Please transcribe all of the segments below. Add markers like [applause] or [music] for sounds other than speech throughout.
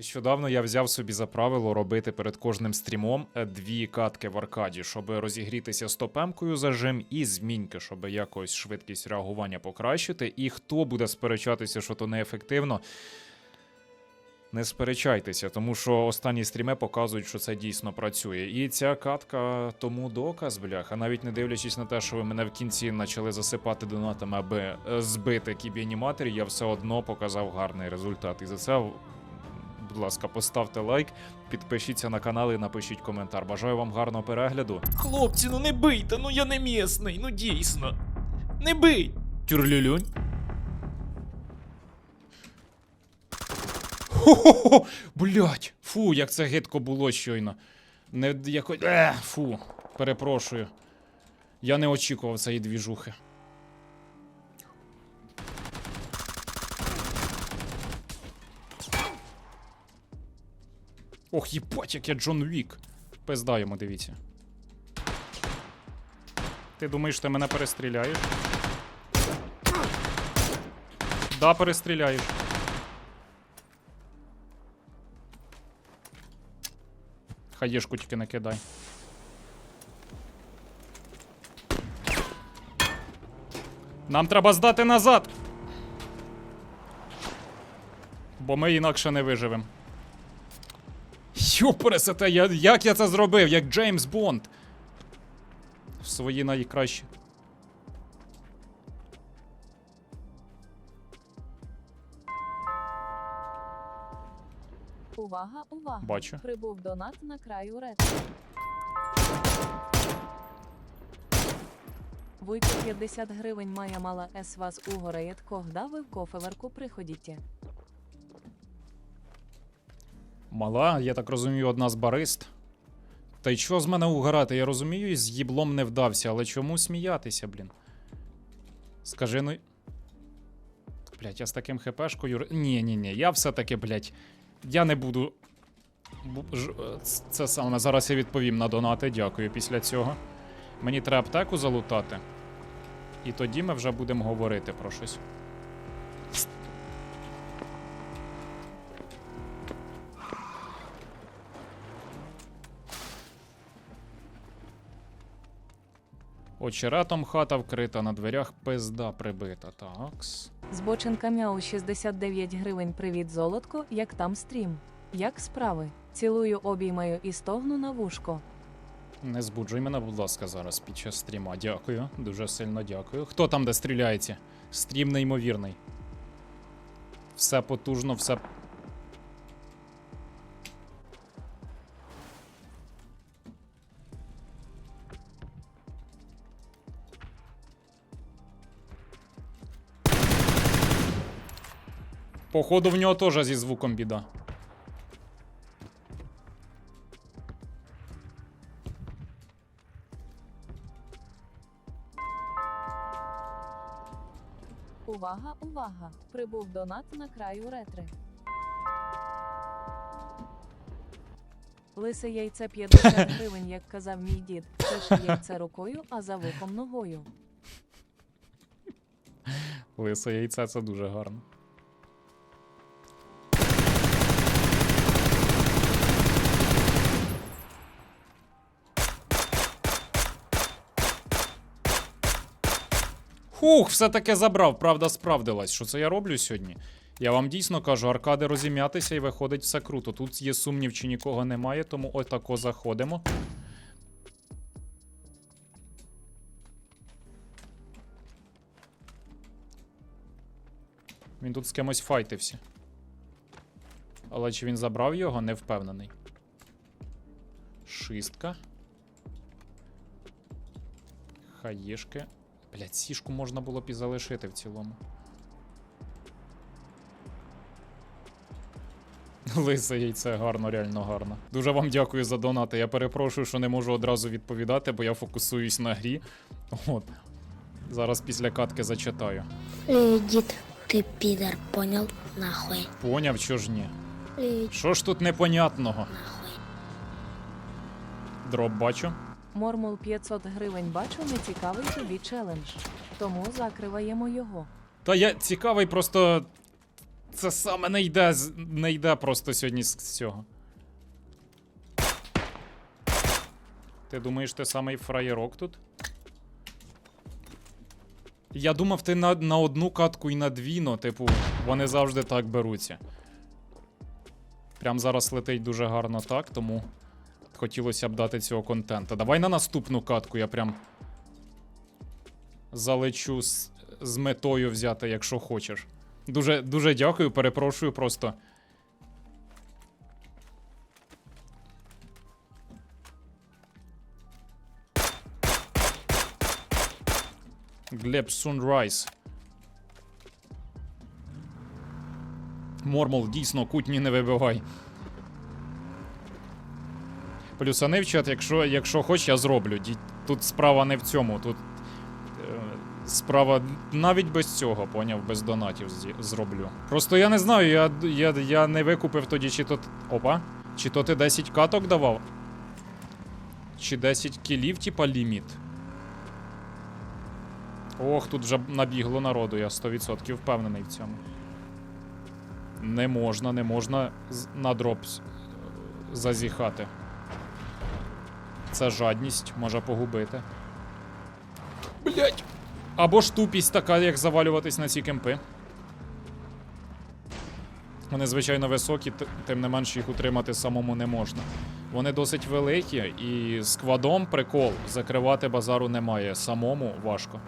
Нещодавно я взяв собі за правило робити перед кожним стрімом е, дві катки в аркаді, щоб розігрітися стопемкою зажим і зміньки, щоб якось швидкість реагування покращити. І хто буде сперечатися, що то неефективно, не сперечайтеся, тому що останні стріми показують, що це дійсно працює. І ця катка тому доказ, бляха, навіть не дивлячись на те, що ви мене в кінці почали засипати донатами, аби е, збити кібі-аніматорів, я все одно показав гарний результат. І за це, будь ласка, поставте лайк, підпишіться на канал і напишіть коментар. Бажаю вам гарного перегляду. Хлопці, ну не бийте, ну я не місний, ну дійсно. Не бий! Тюрлюлюнь. Хо-хо-хо! Блять! Фу, як це гидко було щойно. Не якось. Фу, перепрошую. Я не очікував цієї двіжухи. Ох, їбать, як я Джон Вік. Пизда йому, дивіться. Ти думаєш, ти мене перестріляєш? Да, перестріляєш. Хаєшку тільки не кидай. Нам треба здати назад. Бо ми інакше не виживемо. Йопересете, я, як я це зробив? Як Джеймс Бонд. В свої найкращі. Увага, увага! Бачу. Прибув донат на краю ретро. Вуйко 50 гривень має мала с вас угорает, когда ви в кофеверку приходите. Мала, я так розумію, одна з барист. Та й що з мене угорати? Я розумію, з їблом не вдався, але чому сміятися, блін? Скажи, ну. Блять, я з таким хпшкою. Ні, ні, ні, я все-таки, блять. Я не буду. е, Це саме. Зараз я відповім на донати, дякую після цього. Мені треба аптеку залутати. І тоді ми вже будемо говорити про щось. Очеретом хата вкрита, на дверях пизда прибита. Такс. Збоченка Мяу 69 гривень. Привіт, золотко. Як там стрім? Як справи? Цілую, обіймаю і стогну на вушко. Не збуджуй мене, будь ласка, зараз під час стріма. Дякую. Дуже сильно дякую. Хто там, де стріляється? Стрім неймовірний. Все потужно, все. Походу, в нього теж зі звуком біда. Увага, увага! Прибув донат на краю ретри. Лисе яйце 50 [laughs] гривень, як казав мій дід. Пише яйце рукою, а за вухом ногою. Лисе яйце це дуже гарно. Хух, все-таки забрав, правда справдилась. Що це я роблю сьогодні? Я вам дійсно кажу, аркади розім'ятися і виходить все круто. Тут є сумнів, чи нікого немає, тому отако заходимо. Він тут з кимось файтився. Але чи він забрав його, не впевнений. Шистка. Хаєшки. Блять, сішку можна було б і залишити в цілому. [laughs] Лисе яйце гарно, реально гарно. Дуже вам дякую за донати. Я перепрошую, що не можу одразу відповідати, бо я фокусуюсь на грі. От. Зараз після катки зачитаю. Э, Дід, ти підер, понял? Нахуй. Поняв, що ж ні. Що ж тут непонятного? Нахуй. Дроп бачу. Мормул 500 гривень бачу, не цікавий тобі челендж. Тому закриваємо його. Та я цікавий просто. Це саме не йде, не йде просто сьогодні з цього. Ти думаєш, ти самий фраєрок тут? Я думав, ти на, на одну катку і на дві, ну, типу, вони завжди так беруться. Прям зараз летить дуже гарно так, тому хотілося б дати цього контента. Давай на наступну катку я прям залечу з, з метою взяти, якщо хочеш. Дуже, дуже дякую, перепрошую просто. Глеб Сунрайз. Мормол, дійсно, кутні не вибивай. Плюсани в чат, якщо, якщо хоч, я зроблю. Тут справа не в цьому. Тут е, справа навіть без цього, поняв, без донатів зроблю. Просто я не знаю, я, я, я не викупив тоді, чи то. Опа. Чи то ти 10 каток давав? Чи 10 кілів, типа ліміт. Ох, тут вже набігло народу, я 100% впевнений в цьому. Не можна, не можна на дроп зазіхати. Це жадність, може погубити. Блять! Або ж тупість така, як завалюватись на ці кемпи. Вони, звичайно, високі, тим не менш їх утримати самому не можна. Вони досить великі, і з квадом прикол. Закривати базару немає. Самому важко.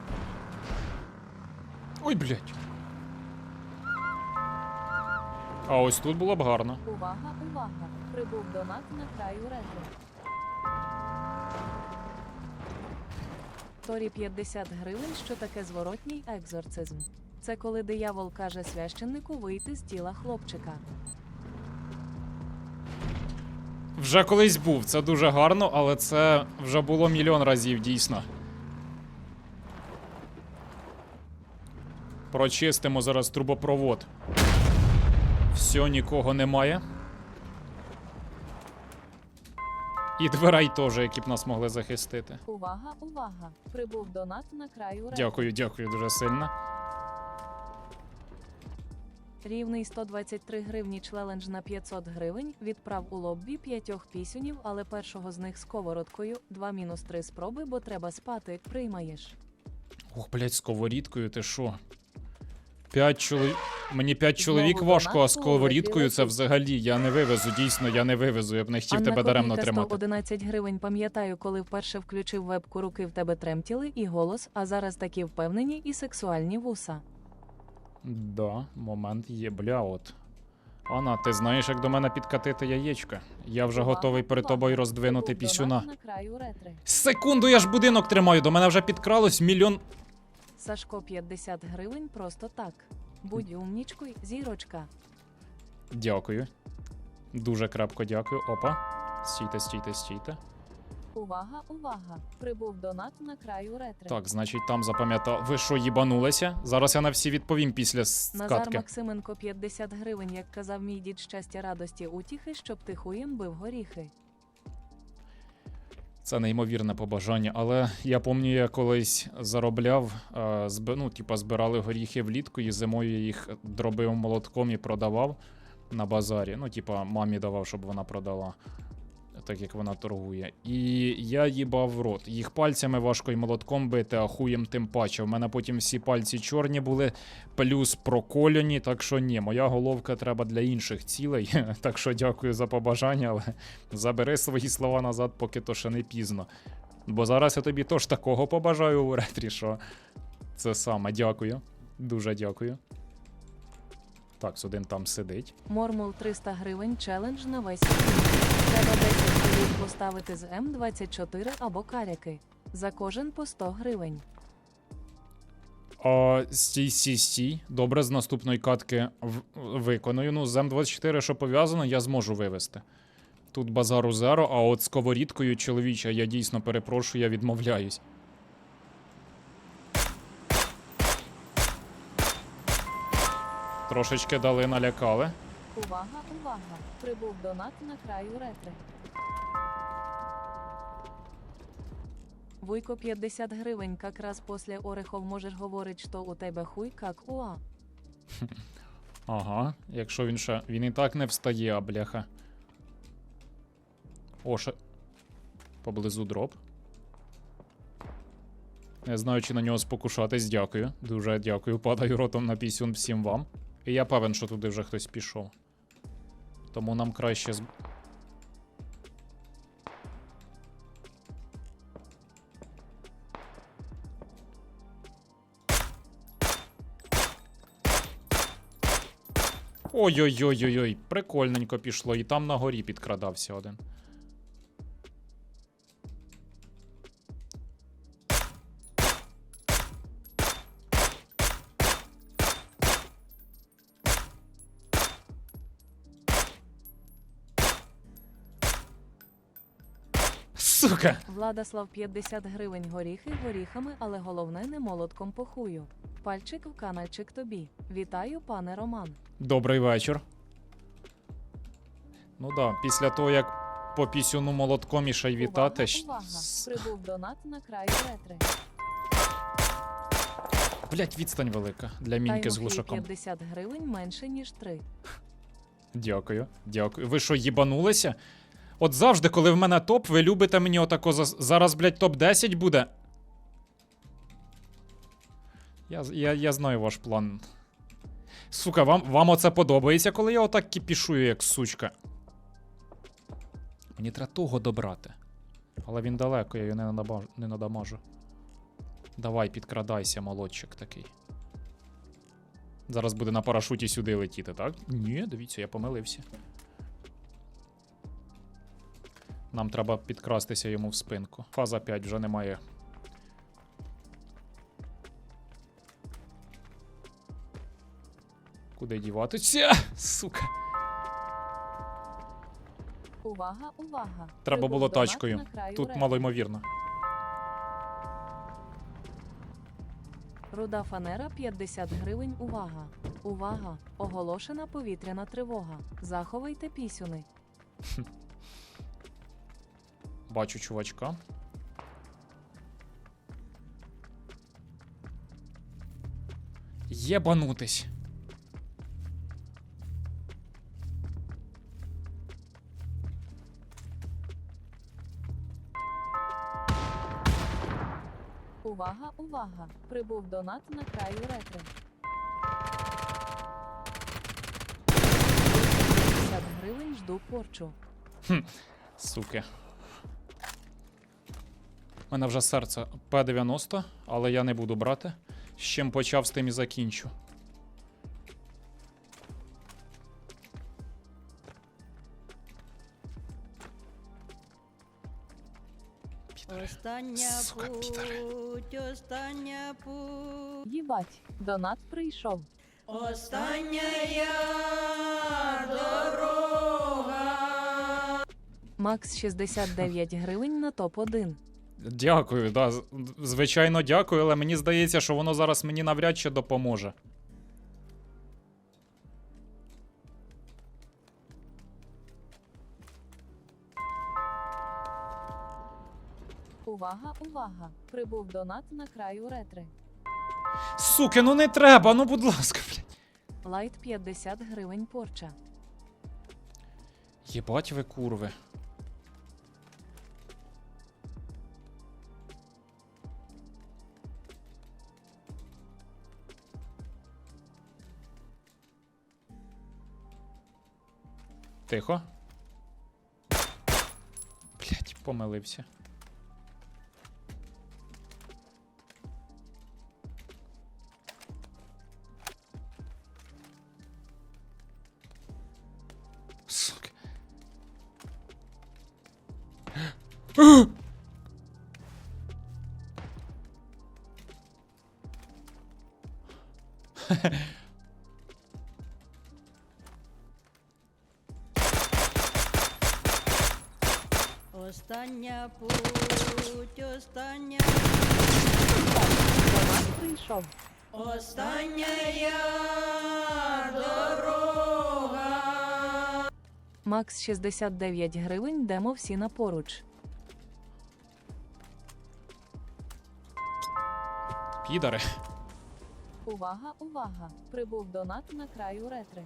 Ой, блять. А ось тут було б гарно. Увага, увага! Прибув донат на краю ретро. Торі 50 гривень, що таке зворотній екзорцизм. Це коли диявол каже священнику вийти з тіла хлопчика. Вже колись був, це дуже гарно, але це вже було мільйон разів дійсно. Прочистимо зараз трубопровод. Все, нікого немає. І дверей теж, які б нас могли захистити. Увага, увага! Прибув донат на краю ретро. Дякую, дякую дуже сильно. Рівний 123 гривні челендж на 500 гривень. Відправ у лоббі п'ятьох пісюнів, але першого з них сковородкою. 2 мінус 3 спроби, бо треба спати. Приймаєш. Ох, блядь, сковорідкою, ти що? П'ять чоловік. Мені п'ять чоловік важко, а сковорідкою це взагалі я не вивезу. Дійсно, я не вивезу. Я б не хотів Анна тебе даремно тримати. 111 гривень. Пам'ятаю, коли вперше включив вебку, руки в тебе тремтіли і голос, а зараз такі впевнені і сексуальні вуса. Да, момент є, бля, от. Анна, ти знаєш, як до мене підкатити яєчко? Я вже готовий перед тобою роздвинути пісюна. Секунду, я ж будинок тримаю, до мене вже підкралось мільйон. Сашко 50 гривень просто так. Будь умнічкою, зірочка. Дякую. Дуже крепко дякую. Опа. Стійте, стійте, стійте. Увага, увага! Прибув донат на краю ретри. Так, значить, там запам'ятав. Ви що, їбанулися? Зараз я на всі відповім після с- Назар. Максименко 50 гривень, як казав мій дід щастя радості утіхи, щоб ти хуєм бив горіхи. Це неймовірне побажання, але я пам'ятаю, я колись заробляв, е, ну, типу, збирали горіхи влітку, і зимою їх дробив молотком і продавав на базарі. Ну, типа, мамі давав, щоб вона продала, так як вона торгує. І я їбав рот. Їх пальцями важко і молотком бити, а хуєм тим паче. У мене потім всі пальці чорні були, плюс проколяні, так що ні, моя головка треба для інших цілей. [laughs] Так що дякую за побажання, але Забери свої слова назад, поки то ще не пізно. Бо зараз я тобі теж такого побажаю у ретрі, що це саме дякую. Дуже дякую. Так, один там сидить. Мормул 300 гривень челендж на весь. Треба 10 голів поставити з М24 або каряки. За кожен по 100 гривень. А, стій, стій, стій. Добре, з наступної катки виконую. Ну, з М24, що пов'язано, я зможу вивести. Тут базару зеро, а от сковорідкою чоловіча, я дійсно перепрошую, я відмовляюсь. Трошечки дали налякали. Увага, увага! Прибув донат на краю ретри. Вуйко 50 гривень, как раз после орехов можеш говорить, що у тебе хуй как уа. [laughs] Ага, якщо він ще. Він і так не встає, а бляха. О, ще. Поблизу дроп. Не знаю, чи на нього спокушатись, дякую. Дуже дякую. Падаю ротом на пісюн всім вам. І я певен, що туди вже хтось пішов. Тому нам краще з. Ой-ой-ой-ой-ой, прикольненько пішло, і там на горі підкрадався один. Сука! Владислав 50 гривень горіхи горіхами, але головне не молотком по хую. Пальчик в канальчик тобі. Вітаю, пане Роман. Добрий вечір. Ну да, після того, як по пісюну молотком і ще й вітати. Увага, увага. Прибув донат на краю ретри. Блять, відстань велика для міньки з глушаком. 50 гривень менше, ніж 3. Дякую, дякую. Ви що, їбанулися? От завжди, коли в мене топ, ви любите мені отако за... зараз, блядь, топ-10 буде. Я, я, я знаю ваш план. Сука, вам, вам оце подобається, коли я отак кіпішую, як сучка. Мені треба того добрати. Але він далеко, я його не надамажу. Давай, підкрадайся, молодчик такий. Зараз буде на парашуті сюди летіти, так? Ні, дивіться, я помилився. Нам треба підкрастися йому в спинку. Фаза 5 вже немає. Куди діватися? Сука. Увага, увага. Треба було тачкою. Тут малоймовірно. Руда фанера 50 гривень. Увага! Увага! Оголошена повітряна тривога. Заховайте пісюни. [laughs] Бачу чувачка. Єбанутись. Увага, увага! Прибув донат на краю ретри. 50 гривень жду порчу. Суки. Мене вже серце П-90, але я не буду брати. З чим почав, з тим і закінчу. Остання Сука, путь, остання путь, Їбать, донат прийшов. остання я дорога. Макс 69 гривень на топ-1. Дякую, да. Звичайно, дякую, але мені здається, що воно зараз мені навряд чи допоможе. Увага, увага! Прибув донат на краю ретри. Суки, ну не треба, ну будь ласка, блядь. Лайт 50 гривень порча. Єбать ви курви. Тихо. Блять, помилився. Остання путь, остання, прийшов. остання я дорога. Макс 69 гривень, демо всі на поруч. Підари. Увага, увага! Прибув донат на краю ретри.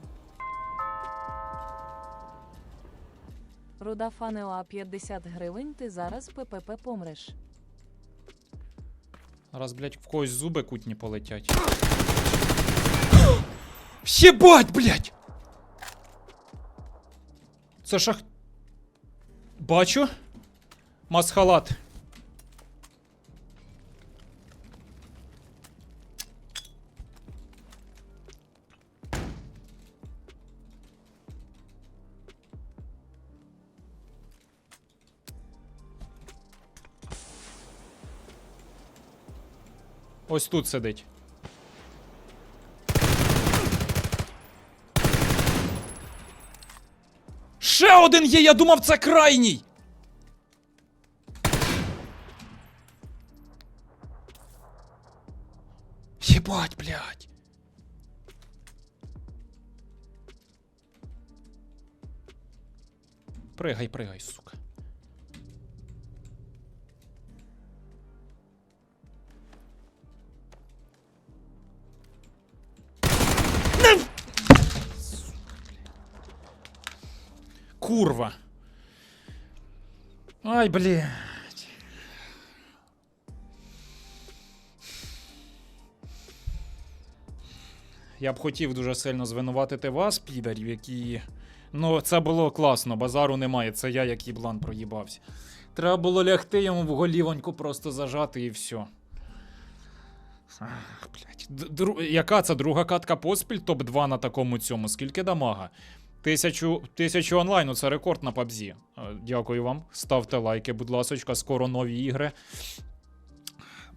Руда Фанеоа 50 гривень, ти зараз ППП помреш. Раз, блядь, в когось зуби кутні полетять. Щебать, блядь! Це шах. Бачу. Масхалат. Ось тут сидить. Ще один є, я думав, це крайній. Єбать, блядь. Пригай, пригай, сука. Курва. Ай, блядь. Я б хотів дуже сильно звинуватити вас, підарів, які. Ну, це було класно, базару немає, це я як їблан проїбався. Треба було лягти йому в голівоньку просто зажати і все. Ах, блядь. Дру- Яка це друга катка поспіль топ-2 на такому цьому? Скільки дамага? Тисячу, тисячу онлайну це рекорд на PUBG. Е, Дякую вам. Ставте лайки, будь ласочка, скоро нові ігри.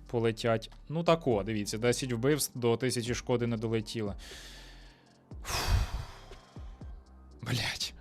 Полетять. Ну тако, дивіться, 10 вбивств до 1000 шкоди не долетіло. Блять.